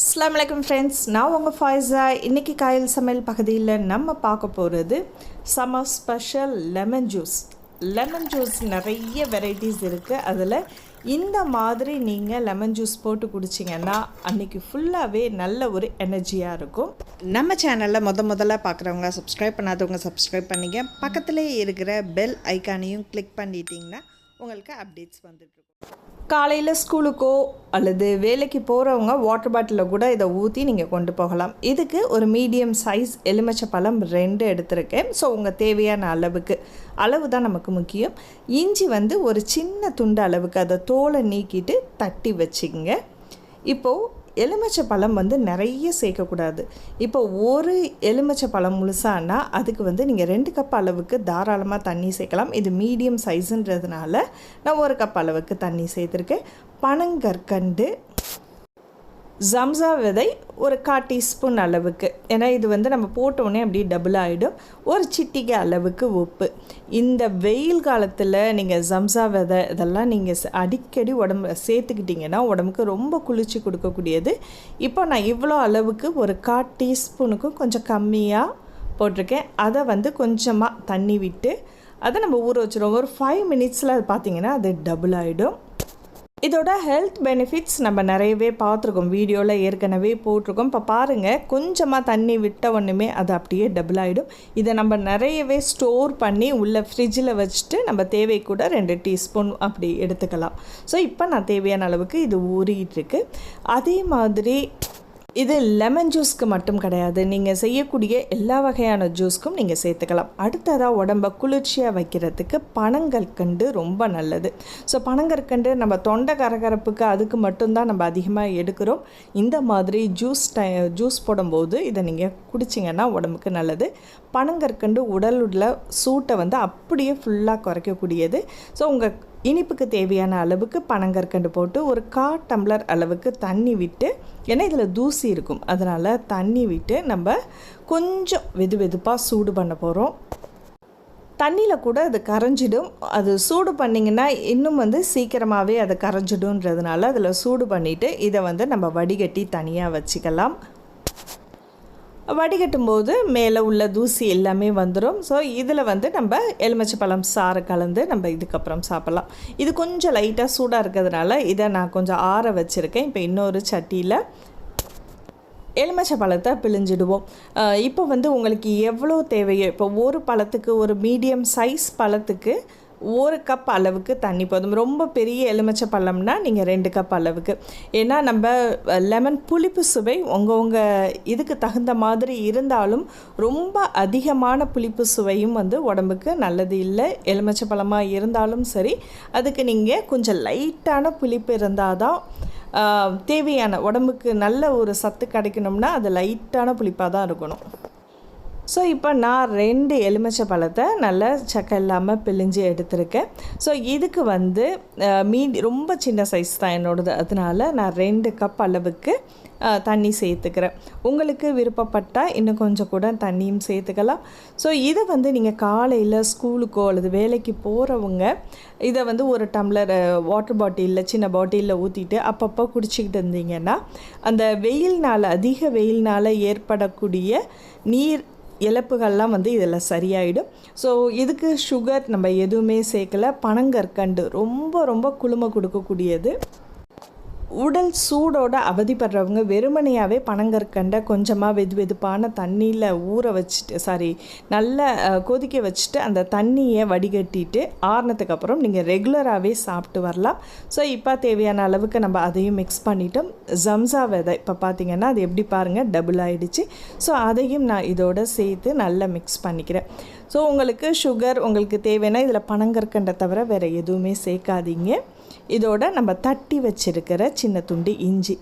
அஸ்லாம் வலைக்கம் ஃப்ரெண்ட்ஸ் நான் உங்கள் ஃபாய்ஸா இன்றைக்கி காயல் சமையல் பகுதியில் நம்ம பார்க்க போகிறது summer special lemon juice lemon juice நிறைய வெரைட்டிஸ் இருக்குது அதில் இந்த மாதிரி நீங்கள் லெமன் ஜூஸ் போட்டு குடிச்சிங்கன்னா அன்றைக்கி ஃபுல்லாகவே நல்ல ஒரு எனர்ஜியாக இருக்கும். நம்ம சேனலில் முத முதல்ல பார்க்குறவங்க சப்ஸ்கிரைப் பண்ணாதவங்க சப்ஸ்கிரைப் பண்ணிங்க பக்கத்துலேயே இருக்கிற பெல் ஐக்கானையும் கிளிக் பண்ணிட்டீங்கன்னா உங்களுக்கு அப்டேட்ஸ் வந்துட்டுருக்கும் காலையில் ஸ்கூலுக்கோ அல்லது வேலைக்கு போகிறவங்க வாட்டர் பாட்டிலில் கூட இதை ஊற்றி நீங்கள் கொண்டு போகலாம். இதுக்கு ஒரு மீடியம் சைஸ் எலுமிச்சை பழம் ரெண்டு எடுத்திருக்கேன். ஸோ உங்கள் தேவையான அளவுக்கு. அளவு தான் நமக்கு முக்கியம். இஞ்சி வந்து ஒரு சின்ன துண்டு அளவுக்கு அதை தோலை நீக்கிட்டு தட்டி வச்சுக்கங்க. இப்போது எலுமிச்சை பழம் வந்து நிறைய சேர்க்கக்கூடாது. இப்போ ஒரு எலுமிச்சை பழம் முழுசானா அதுக்கு வந்து நீங்கள் ரெண்டு கப் அளவுக்கு தாராளமாக தண்ணி சேர்க்கலாம். இது மீடியம் சைஸுன்றதுனால நான் ஒரு கப் அளவுக்கு தண்ணி சேர்த்துருக்கேன். பனங்கற்கண்டு ஜம்சா விதை ஒரு கா டீஸ்பூன் அளவுக்கு. ஏன்னா இது வந்து நம்ம போட்டோடனே அப்படியே டபுள் ஆகிடும் ஒரு சிட்டிகை அளவுக்கு உப்பு. இந்த வெயில் காலத்தில் நீங்கள் ஜம்சா விதை இதெல்லாம் நீங்கள் அடிக்கடி உடம்பு சேர்த்துக்கிட்டிங்கன்னா உடம்புக்கு ரொம்ப குளிர்ச்சி கொடுக்கக்கூடியது. இப்போ நான் இவ்வளோ அளவுக்கு ஒரு கா டீஸ்பூனுக்கும் கொஞ்சம் கம்மியாக போட்டிருக்கேன். அதை வந்து கொஞ்சமாக தண்ணி விட்டு அதை நம்ம ஊற வச்சுருவோம். ஒரு ஃபைவ் மினிட்ஸில் அது பார்த்திங்கன்னா அது டபுள் ஆகிடும் இதோட ஹெல்த் பெனிஃபிட்ஸ் நம்ம நிறையவே பார்த்துருக்கோம். வீடியோவில் ஏற்கனவே போட்டிருக்கோம். இப்போ பாருங்கள் கொஞ்சமாக தண்ணி விட்ட ஒன்றுமே அது அப்படியே டபுள் ஆகிடும் இதை நம்ம நிறையவே ஸ்டோர் பண்ணி உள்ள ஃப்ரிட்ஜில் வச்சுட்டு நம்ம தேவை கூட ரெண்டு டீஸ்பூன் அப்படி எடுத்துக்கலாம். ஸோ இப்போ நான் தேவையான அளவுக்கு இது ஊறிட்டுருக்கு அதே மாதிரி இது லெமன் ஜூஸ்க்கு மட்டும் கிடையாது. நீங்கள் செய்யக்கூடிய எல்லா வகையான ஜூஸ்க்கும் நீங்கள் சேர்த்துக்கலாம். அடுத்ததாக உடம்பை குளிர்ச்சியாக வைக்கிறதுக்கு பனங்கற்கண்டு ரொம்ப நல்லது. ஸோ பனங்கற்கண்டு நம்ம தொண்டை கரகரப்புக்கு அதுக்கு மட்டும்தான் நம்ம அதிகமாக எடுக்கிறோம். இந்த மாதிரி ஜூஸ் டை ஜூஸ் போடும்போது இதை நீங்கள் குடிச்சிங்கன்னா உடம்புக்கு நல்லது. பனங்கற்கண்டு உடலுள்ள சூட்டை வந்து அப்படியே ஃபுல்லாக குறைக்கக்கூடியது. ஸோ உங்கள் இனிப்புக்கு தேவையான அளவுக்கு பனங்கற்கண்டு போட்டு ஒரு கா டம்ளர் அளவுக்கு தண்ணி விட்டு ஏன்னா இதில் தூசி இருக்கும். அதனால் தண்ணி விட்டு நம்ம கொஞ்சம் வெது வெதுப்பாக சூடு பண்ண போகிறோம் தண்ணியில் கூட அது கரைஞ்சிடும். அது சூடு பண்ணிங்கன்னா இன்னும் வந்து சீக்கிரமாகவே அது கரைஞ்சிடும்ன்றதுனால அதில் சூடு பண்ணிவிட்டு இதை வந்து நம்ம வடிகட்டி தனியாக வச்சுக்கலாம். வடிகட்டும் போது மேலே உள்ள தூசி எல்லாமே வந்துடும் ஸோ இதில் வந்து நம்ம எலுமிச்சை பழம் சாறு கலந்து நம்ம இதுக்கப்புறம் சாப்பிட்லாம். இது கொஞ்சம் லைட்டாக சூடாக இருக்கிறதுனால இதை நான் கொஞ்சம் ஆற வச்சுருக்கேன். இப்போ இன்னொரு சட்டியில் எலுமிச்சை பழத்தை பிழிஞ்சிடுவோம் இப்போ வந்து உங்களுக்கு எவ்வளோ தேவையோ இப்போ ஒரு பழத்துக்கு ஒரு மீடியம் சைஸ் பழத்துக்கு ஒரு கப் அளவுக்கு தண்ணி போதும். ரொம்ப பெரிய எலுமிச்சை பழம்னா நீங்கள் ரெண்டு கப் அளவுக்கு. ஏன்னா நம்ம லெமன் புளிப்பு சுவை உங்கள் உங்கள் இதுக்கு தகுந்த மாதிரி இருந்தாலும் ரொம்ப அதிகமான புளிப்பு சுவையும் வந்து உடம்புக்கு நல்லது இல்லை. எலுமிச்சை பழமாக இருந்தாலும் சரி அதுக்கு நீங்கள் கொஞ்சம் லைட்டான புளிப்பு இருந்தால் தான் தேவையான உடம்புக்கு நல்ல ஒரு சத்து கிடைக்கணும்னா அது லைட்டான புளிப்பாக தான் இருக்கணும். ஸோ இப்போ நான் ரெண்டு எலுமிச்சை பழத்தை நல்லா சக்கை இல்லாமல் பிழிஞ்சு எடுத்திருக்கேன். ஸோ இதுக்கு வந்து மீடி ரொம்ப சின்ன சைஸ் தான் என்னோடது. அதனால் நான் ரெண்டு கப் அளவுக்கு தண்ணி சேர்த்துக்கிறேன். உங்களுக்கு விருப்பப்பட்டால் இன்னும் கொஞ்சம் கூட தண்ணியும் சேர்த்துக்கலாம். ஸோ இதை வந்து நீங்கள் காலையில் ஸ்கூலுக்கோ அல்லது வேலைக்கு போகிறவங்க இதை வந்து ஒரு டம்ளர் வாட்டர் பாட்டிலில் சின்ன பாட்டிலில் ஊற்றிட்டு அப்பப்போ குடிச்சிக்கிட்டு இருந்தீங்கன்னா அந்த வெயில்னால் அதிக வெயில்னால் ஏற்படக்கூடிய நீர் இழப்புகள்லாம் வந்து இதில் சரியாயிடும். ஸோ இதுக்கு சுகர் நம்ம எதுவுமே சேர்க்கல. பனங்கற்கண்டு ரொம்ப ரொம்ப குளுமை கொடுக்கக்கூடியது. உடல் சூடோட அவதிப்படுறவங்க வெறுமனையாகவே பனங்கற்கண்டை கொஞ்சமாக வெது வெதுப்பான தண்ணியில் ஊற வச்சுட்டு சாரி நல்லா கொதிக்க வச்சுட்டு அந்த தண்ணியை வடிகட்டிட்டு ஆறுனதுக்கு அப்புறம் நீங்கள் ரெகுலராகவே சாப்பிட்டு வரலாம். ஸோ இப்போ தேவையான அளவுக்கு நம்ம அதையும் மிக்ஸ் பண்ணிட்டோம். ஜம்சா விதை இப்போ பார்த்தீங்கன்னா அது எப்படி பாருங்கள் டபுள் ஆகிடுச்சு ஸோ அதையும் நான் இதோட சேர்த்து நல்லா மிக்ஸ் பண்ணிக்கிறேன். ஸோ உங்களுக்கு சுகர் உங்களுக்கு தேவைன்னா இதில் பனங்கற்கண்டை தவிர வேறு எதுவுமே சேர்க்காதீங்க. இதோட நம்ம தட்டி வச்சுருக்கிற சின்ன துண்டு இஞ்சி.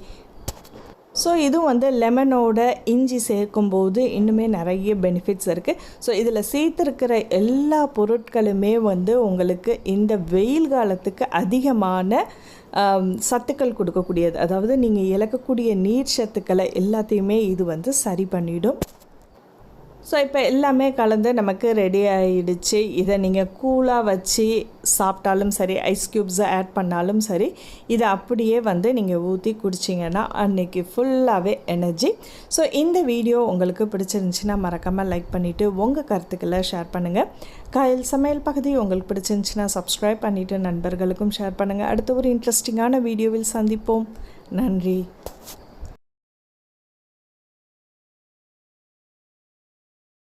ஸோ இதுவும் வந்து லெமனோட இஞ்சி சேர்க்கும்போது இன்னுமே நிறைய பெனிஃபிட்ஸ் இருக்குது ஸோ இதில் சேர்த்துருக்கிற எல்லா பொருட்களுமே வந்து உங்களுக்கு இந்த வெயில் காலத்துக்கு அதிகமான சத்துக்கள் கொடுக்கக்கூடியது. அதாவது நீங்கள் இழக்கக்கூடிய நீர் சத்துக்களை எல்லாத்தையுமே இது வந்து சரி பண்ணிடும். ஸோ இப்போ எல்லாமே கலந்து நமக்கு ரெடி ஆகிடுச்சு இதை நீங்கள் கூலாக வச்சு சாப்பிட்டாலும் சரி ஐஸ் க்யூப்ஸை ஆட் பண்ணாலும் சரி இதை அப்படியே வந்து நீங்கள் ஊற்றி குடிச்சிங்கன்னா அன்றைக்கி ஃபுல்லாகவே எனர்ஜி ஸோ இந்த வீடியோ உங்களுக்கு பிடிச்சிருந்துச்சின்னா மறக்காமல் லைக் பண்ணிவிட்டு உங்கள் கருத்துக்களை ஷேர் பண்ணுங்கள் காயல் சமையல் பகுதி உங்களுக்கு பிடிச்சிருந்துச்சின்னா சப்ஸ்கிரைப் பண்ணிவிட்டு நண்பர்களுக்கும் ஷேர் பண்ணுங்கள் அடுத்த ஒரு இன்ட்ரெஸ்டிங்கான வீடியோவில் சந்திப்போம். நன்றி.